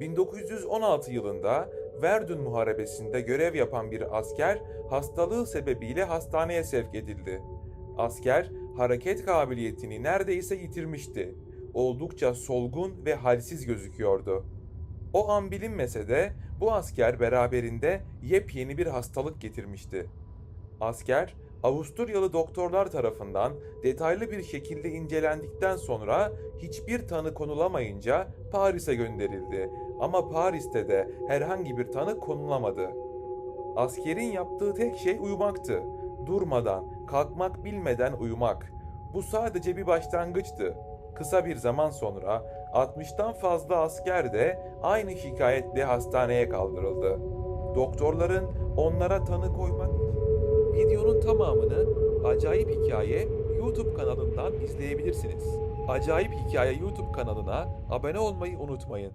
1916 yılında Verdun Muharebesi'nde görev yapan bir asker hastalığı sebebiyle hastaneye sevk edildi. Asker hareket kabiliyetini neredeyse yitirmişti. Oldukça solgun ve halsiz gözüküyordu. O an bilinmese de bu asker beraberinde yepyeni bir hastalık getirmişti. Asker Avusturyalı doktorlar tarafından detaylı bir şekilde incelendikten sonra hiçbir tanı konulamayınca Paris'e gönderildi. Ama Paris'te de herhangi bir tanı konulamadı. Askerin yaptığı tek şey uyumaktı. Durmadan, kalkmak bilmeden uyumak. Bu sadece bir başlangıçtı. Kısa bir zaman sonra 60'tan fazla asker de aynı şikayetle hastaneye kaldırıldı. Doktorların onlara tanı koymak Videonun tamamını Acayip Hikaye YouTube kanalından izleyebilirsiniz. Acayip Hikaye YouTube kanalına abone olmayı unutmayın.